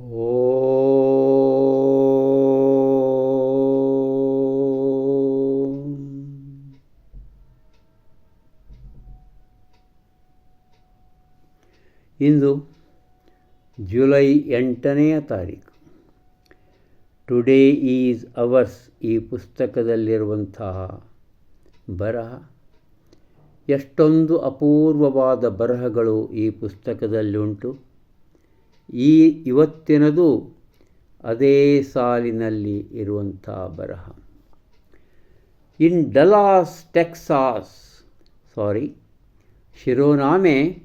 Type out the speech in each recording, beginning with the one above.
ಇಂದು July ಎಂಟನೆಯ ತಾರೀಕು. Today is ours ಈ ಪುಸ್ತಕದಲ್ಲಿರುವಂತಹ ಬರಹ. ಎಷ್ಟೊಂದು ಅಪೂರ್ವವಾದ ಬರಹಗಳು ಈ ಪುಸ್ತಕದಲ್ಲಿ ಉಂಟು ಈ ಇವತ್ತಿನದು ಅದೇ ಸಾಲಿನಲ್ಲಿ ಇರುವಂಥ ಬರಹ. In Dallas Texas sorry ಶಿರೋನಾಮೆ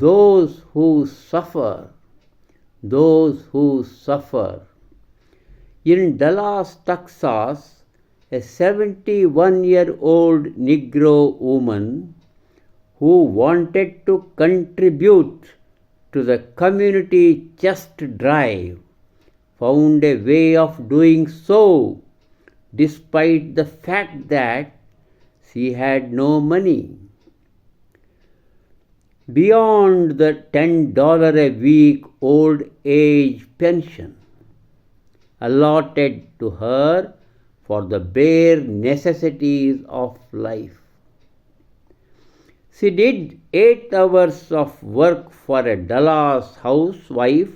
those who suffer those who suffer in Dallas Texas a 71 year old Negro woman who wanted to contribute to the community chest drive found a way of doing so despite the fact that she had no money. Beyond the $10 a week old age pension allotted to her for the bare necessities of life. She did eight hours of work for a Dallas housewife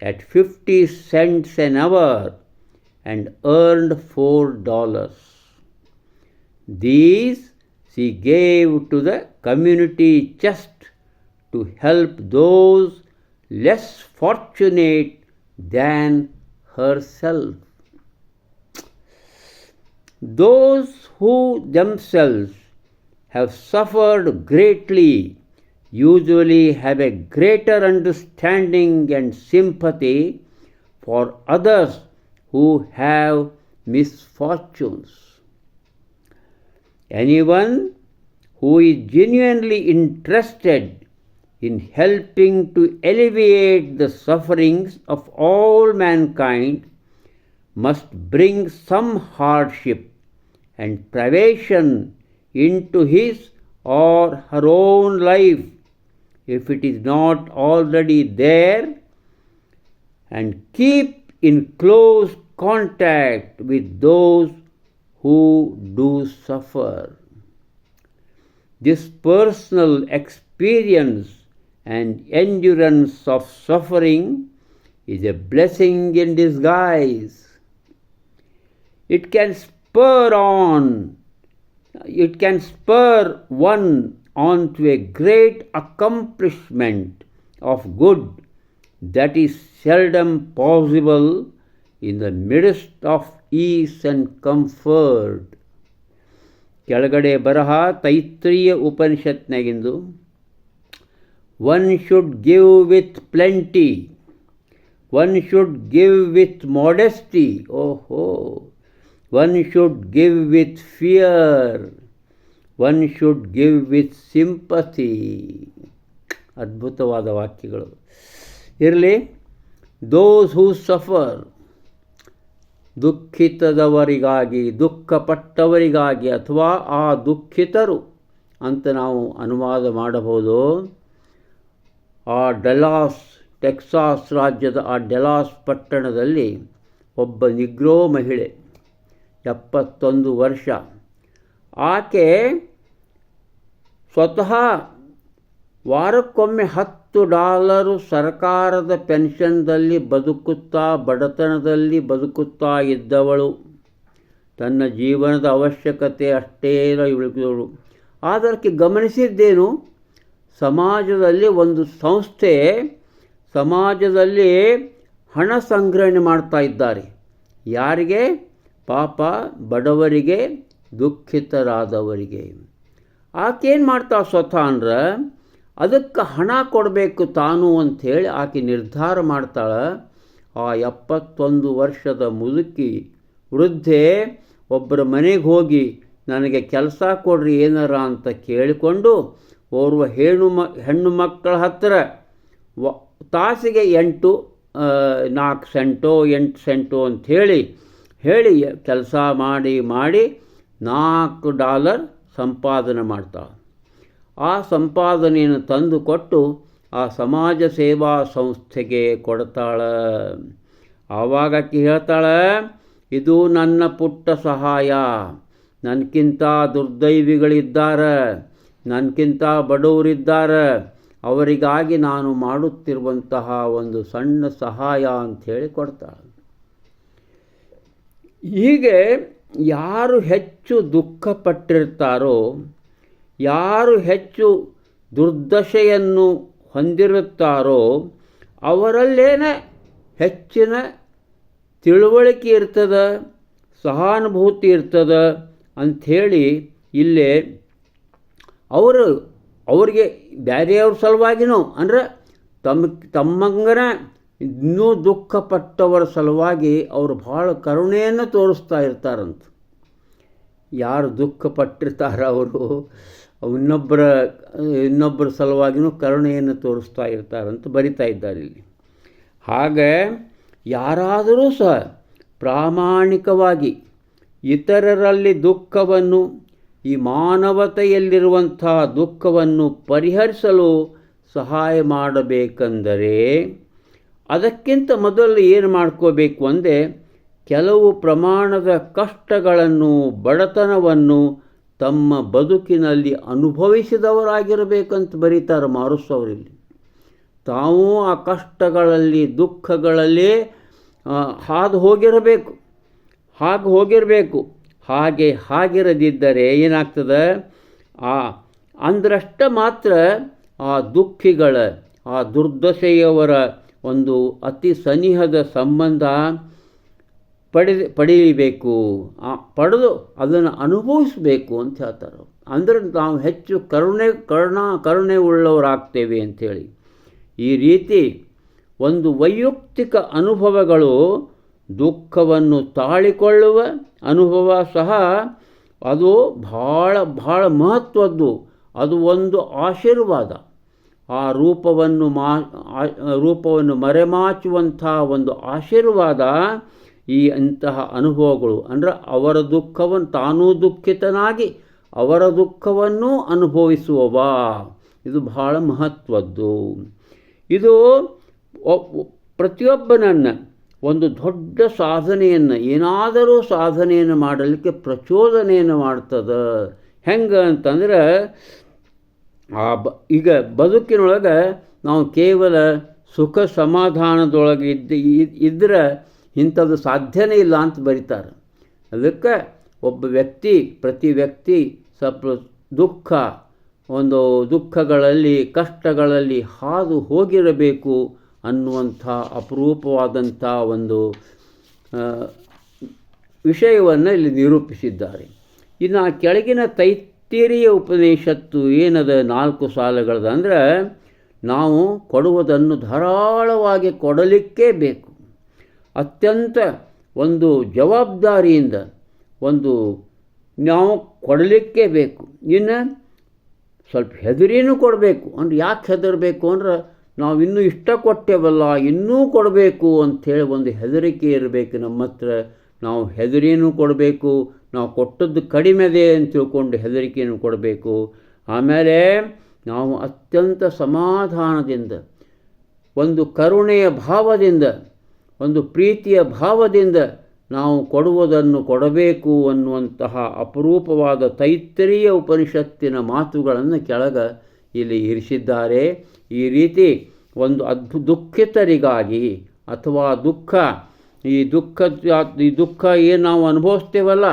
at 50 cents an hour and earned four dollars. These she gave to the community chest to help those less fortunate than herself. Those who themselves have suffered greatly usually have a greater understanding and sympathy for others who have misfortunes. Anyone who is genuinely interested in helping to alleviate the sufferings of all mankind must bring some hardship and privation into his or her own life if it is not already there and keep in close contact with those who do suffer. This personal experience and endurance of suffering is a blessing in disguise. It can spur on, it can spur one on to a great accomplishment of good that is seldom possible in the midst of ease and comfort. ಕೆಳಗಡೆ ಬರಹ ತೈತ್ರಿಯ ಉಪನಿಷತ್ನಾಗಿಂದು one should give with plenty one should give with modesty ಓಹೋ One should give with fear one should give with sympathy ಅದ್ಭುತವಾದ ವಾಕ್ಯಗಳು. ಇರಲಿ ದೋಸ್ who suffer ದುಃಖಿತದವರಿಗಾಗಿ, ದುಃಖಪಟ್ಟವರಿಗಾಗಿ ಅಥವಾ ಆ ದುಃಖಿತರು ಅಂತ ನಾವು ಅನುವಾದ ಮಾಡಬಹುದು. ಆ ಡೆಲಾಸ್, ಟೆಕ್ಸಾಸ್ ರಾಜ್ಯದ ಆ ಡೆಲಾಸ್ ಪಟ್ಟಣದಲ್ಲಿ ಒಬ್ಬ ನಿಗ್ರೋ ಮಹಿಳೆ ಎಪ್ಪತ್ತೊಂದು ವರ್ಷ. ಆಕೆ ಸ್ವತಃ ವಾರಕ್ಕೊಮ್ಮೆ ಹತ್ತು ಡಾಲರು ಸರ್ಕಾರದ ಪೆನ್ಷನ್ದಲ್ಲಿ ಬದುಕುತ್ತಾ, ಬಡತನದಲ್ಲಿ ಬದುಕುತ್ತಾ ಇದ್ದವಳು. ತನ್ನ ಜೀವನದ ಅವಶ್ಯಕತೆ ಅಷ್ಟೇ ಇಳಿದವಳು ಆದಕ್ಕೆ ಗಮನಿಸಿದ್ದೇನು? ಸಮಾಜದಲ್ಲಿ ಒಂದು ಸಂಸ್ಥೆ ಸಮಾಜದಲ್ಲಿ ಹಣ ಸಂಗ್ರಹಣೆ ಮಾಡ್ತಾ ಇದ್ದಾರೆ. ಯಾರಿಗೆ? ಪಾಪ ಬಡವರಿಗೆ ದುಃಖಿತರಾದವರಿಗೆ. ಆಕೇನು ಮಾಡ್ತಾ ಸ್ವತಃ ಅಂದ್ರೆ, ಅದಕ್ಕೆ ಹಣ ಕೊಡಬೇಕು ತಾನು ಅಂಥೇಳಿ ಆಕೆ ನಿರ್ಧಾರ ಮಾಡ್ತಾಳೆ. ಆ ಎಪ್ಪತ್ತೊಂದು ವರ್ಷದ ಮುದುಕಿ ವೃದ್ಧೆ ಒಬ್ಬರ ಮನೆಗೆ ಹೋಗಿ, ನನಗೆ ಕೆಲಸ ಕೊಡ್ರಿ ಏನಾರ ಅಂತ ಕೇಳಿಕೊಂಡು, ಓರ್ವ ಹೆಣ್ಣು ಮ, ಹೆಣ್ಣು ಮಕ್ಕಳ ಹತ್ತಿರ ವ, ತಾಸಿಗೆ ಎಂಟು ನಾಲ್ಕು ಸೆಂಟೋ, ಎಂಟು ಸೆಂಟು ಅಂಥೇಳಿ ಹೇಳಿ ಕೆಲಸ ಮಾಡಿ ಮಾಡಿ ನಾಲ್ಕು ಡಾಲರ್ ಸಂಪಾದನೆ ಮಾಡ್ತಾಳೆ. ಆ ಸಂಪಾದನೆಯನ್ನು ತಂದು ಕೊಟ್ಟು ಆ ಸಮಾಜ ಸೇವಾ ಸಂಸ್ಥೆಗೆ ಕೊಡ್ತಾಳೆ. ಆವಾಗ ಆಕೆ ಹೇಳ್ತಾಳೆ, ಇದು ನನ್ನ ಪುಟ್ಟ ಸಹಾಯ. ನನಗಿಂತ ದುರ್ದೈವಿಗಳಿದ್ದಾರೆ. ನನಗಿಂತ ಬಡವರಿದ್ದಾರೆ. ಅವರಿಗಾಗಿ ನಾನು ಮಾಡುತ್ತಿರುವಂತಹ ಒಂದು ಸಣ್ಣ ಸಹಾಯ ಅಂಥೇಳಿ ಕೊಡ್ತಾಳೆ. ಹೀಗೆ ಯಾರು ಹೆಚ್ಚು ದುಃಖಪಟ್ಟಿರ್ತಾರೋ, ಯಾರು ಹೆಚ್ಚು ದುರ್ದಶೆಯನ್ನು ಹೊಂದಿರುತ್ತಾರೋ, ಅವರಲ್ಲೇನೆ ಹೆಚ್ಚಿನ ತಿಳುವಳಿಕೆ ಇರ್ತದ, ಸಹಾನುಭೂತಿ ಇರ್ತದ ಅಂಥೇಳಿ ಇಲ್ಲೇ ಅವರು ಅವರಿಗೆ ಬೇರೆಯವ್ರ ಸಲುವಾಗಿನೂ ಅಂದರೆ ತಮ್ಮ ತಮ್ಮಂಗನ ಇನ್ನೂ ದುಃಖಪಟ್ಟವರ ಸಲುವಾಗಿ ಅವರು ಭಾಳ ಕರುಣೆಯನ್ನು ತೋರಿಸ್ತಾ ಇರ್ತಾರಂತ. ಯಾರು ದುಃಖಪಟ್ಟಿರ್ತಾರ ಅವರು, ಇನ್ನೊಬ್ಬರ ಇನ್ನೊಬ್ಬರ ಸಲುವಾಗಿಯೂ ಕರುಣೆಯನ್ನು ತೋರಿಸ್ತಾ ಇರ್ತಾರಂತ ಬರಿತಾ ಇದ್ದಾರೆ ಇಲ್ಲಿ. ಹಾಗೆ ಯಾರಾದರೂ ಸಹ ಪ್ರಾಮಾಣಿಕವಾಗಿ ಇತರರಲ್ಲಿ ದುಃಖವನ್ನು, ಈ ಮಾನವತೆಯಲ್ಲಿರುವಂಥ ದುಃಖವನ್ನು ಪರಿಹರಿಸಲು ಸಹಾಯ ಮಾಡಬೇಕೆಂದರೆ ಅದಕ್ಕಿಂತ ಮೊದಲು ಏನು ಮಾಡ್ಕೋಬೇಕು ಅಂದರೆ ಕೆಲವು ಪ್ರಮಾಣದ ಕಷ್ಟಗಳನ್ನು, ಬಡತನವನ್ನು ತಮ್ಮ ಬದುಕಿನಲ್ಲಿ ಅನುಭವಿಸಿದವರಾಗಿರಬೇಕಂತ ಬರೀತಾರೆ ಮಾರುಸ್ ಅವರಿಲ್ಲಿ. ತಾವು ಆ ಕಷ್ಟಗಳಲ್ಲಿ, ದುಃಖಗಳಲ್ಲಿ ಹಾದು ಹೋಗಿರಬೇಕು. ಹಾಗೆ ಹೋಗಿರಬೇಕು. ಹಾಗೆ ಹಾಗಿರದಿದ್ದರೆ ಏನಾಗ್ತದೆ? ಆ, ಅಂದ್ರಷ್ಟ ಮಾತ್ರ ಆ ದುಃಖಿಗಳ, ಆ ದುರ್ದಶೆಯವರ ಒಂದು ಅತಿ ಸನಿಹದ ಸಂಬಂಧ ಪಡೆದ ಪಡೆಯಬೇಕು. ಪಡೆದು ಅದನ್ನು ಅನುಭವಿಸಬೇಕು ಅಂತ ಹೇಳ್ತಾರೆ ಅಂದರೆ ನಾವು ಹೆಚ್ಚು ಕರುಣೆ, ಕರುಣ ಕರುಣೆ ಉಳ್ಳವರಾಗ್ತೇವೆ ಅಂಥೇಳಿ. ಈ ರೀತಿ ಒಂದು ವೈಯಕ್ತಿಕ ಅನುಭವಗಳು ದುಃಖವನ್ನು ತಾಳಿಕೊಳ್ಳುವ ಅನುಭವ ಸಹ ಅದು ಭಾಳ ಭಾಳ ಮಹತ್ವದ್ದು. ಅದು ಒಂದು ಆಶೀರ್ವಾದ. ಆ ರೂಪವನ್ನು ಮಾ ರೂಪವನ್ನು ಮರೆಮಾಚುವಂಥ ಒಂದು ಆಶೀರ್ವಾದ ಈ ಅಂತಹ ಅನುಭವಗಳು. ಅಂದರೆ ಅವರ ದುಃಖವನ್ನು ತಾನೂ ದುಃಖಿತನಾಗಿ ಅವರ ದುಃಖವನ್ನು ಅನುಭವಿಸುವವ. ಇದು ಬಹಳ ಮಹತ್ವದ್ದು. ಇದು ಪ್ರತಿಯೊಬ್ಬನನ್ನು ಒಂದು ದೊಡ್ಡ ಸಾಧನೆಯನ್ನು, ಏನಾದರೂ ಸಾಧನೆಯನ್ನು ಮಾಡಲಿಕ್ಕೆ ಪ್ರಚೋದನೆಯನ್ನು ಮಾಡ್ತದೆ. ಹೆಂಗೆ ಅಂತಂದ್ರೆ ಆ ಬ, ಈಗ ಬದುಕಿನೊಳಗೆ ನಾವು ಕೇವಲ ಸುಖ ಸಮಾಧಾನದೊಳಗೆ ಇದ್ದ ಇದ್ದರೆ ಇಂಥದ್ದು ಸಾಧ್ಯನೇ ಇಲ್ಲ ಅಂತ ಬರೀತಾರೆ. ಅದಕ್ಕೆ ಒಬ್ಬ ವ್ಯಕ್ತಿ, ಪ್ರತಿ ವ್ಯಕ್ತಿ ಸ್ವಲ್ಪ ದುಃಖ, ಒಂದು ದುಃಖಗಳಲ್ಲಿ, ಕಷ್ಟಗಳಲ್ಲಿ ಹಾದು ಹೋಗಿರಬೇಕು ಅನ್ನುವಂಥ ಅಪರೂಪವಾದಂಥ ಒಂದು ವಿಷಯವನ್ನು ಇಲ್ಲಿ ನಿರೂಪಿಸಿದ್ದಾರೆ. ಇನ್ನು ಆ ಕೆಳಗಿನ ತೈತ್ತೀರಿಯ ಉಪನಿಷತ್ತು ಏನದ ನಾಲ್ಕು ಸಾಲಗಳದ ಅಂದರೆ, ನಾವು ಕೊಡುವುದನ್ನು ಧಾರಾಳವಾಗಿ ಕೊಡಲಿಕ್ಕೇ ಬೇಕು. ಅತ್ಯಂತ ಒಂದು ಜವಾಬ್ದಾರಿಯಿಂದ ಒಂದು ನಾವು ಕೊಡಲಿಕ್ಕೆ ಬೇಕು. ಇನ್ನು ಸ್ವಲ್ಪ ಹೆದರಿನೂ ಕೊಡಬೇಕು. ಅಂದ್ರೆ ಯಾಕೆ ಹೆದರಬೇಕು? ಅಂದ್ರೆ ನಾವು ಇನ್ನೂ ಇಷ್ಟ ಕೊಟ್ಟೇವಲ್ಲ, ಇನ್ನೂ ಕೊಡಬೇಕು ಅಂಥೇಳಿ ಒಂದು ಹೆದರಿಕೆ ಇರಬೇಕು. ನಮ್ಮ ಹತ್ರ ನಾವು ಹೆದರಿನೂ ಕೊಡಬೇಕು ನಾವು ಕೊಟ್ಟದ್ದು ಕಡಿಮೆದೆ ಅಂತ ತಿಳ್ಕೊಂಡು ಹೆದರಿಕೆಯನ್ನು ಕೊಡಬೇಕು. ಆಮೇಲೆ ನಾವು ಅತ್ಯಂತ ಸಮಾಧಾನದಿಂದ, ಒಂದು ಕರುಣೆಯ ಭಾವದಿಂದ, ಒಂದು ಪ್ರೀತಿಯ ಭಾವದಿಂದ ನಾವು ಕೊಡುವುದನ್ನು ಕೊಡಬೇಕು ಅನ್ನುವಂತಹ ಅಪರೂಪವಾದ ತೈತ್ತರಿಯ ಉಪನಿಷತ್ತಿನ ಮಾತುಗಳನ್ನು ಕೆಳಗೆ ಇಲ್ಲಿ ಇರಿಸಿದ್ದಾರೆ. ಈ ರೀತಿ ಒಂದು ಅದ್ಭು, ದುಃಖಿತರಿಗಾಗಿ ಅಥವಾ ದುಃಖ, ಈ ದುಃಖ ಈ ದುಃಖ ಏನು ನಾವು ಅನುಭವಿಸ್ತೇವಲ್ಲ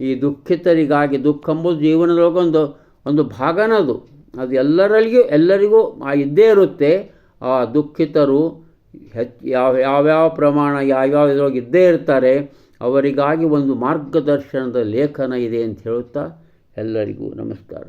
ಈ ದುಃಖಿತರಿಗಾಗಿ ದುಃಖ ಎಂಬುದು ಜೀವನದೊಳಗೊಂದು ಒಂದು ಭಾಗನದು. ಅದು ಎಲ್ಲರಲ್ಲಿಗೂ ಎಲ್ಲರಿಗೂ ಆ ಇದ್ದೇ ಇರುತ್ತೆ. ಆ ದುಃಖಿತರು ಹೆಚ್ಚು, ಯಾವ, ಯಾವ್ಯಾವ ಪ್ರಮಾಣ, ಯಾವ್ಯಾವ ಇದ್ರೊಳಗೆ ಇದ್ದೇ ಇರ್ತಾರೆ, ಅವರಿಗಾಗಿ ಒಂದು ಮಾರ್ಗದರ್ಶನದ ಲೇಖನ ಇದೆ ಅಂತ ಹೇಳುತ್ತಾ ಎಲ್ಲರಿಗೂ ನಮಸ್ಕಾರ.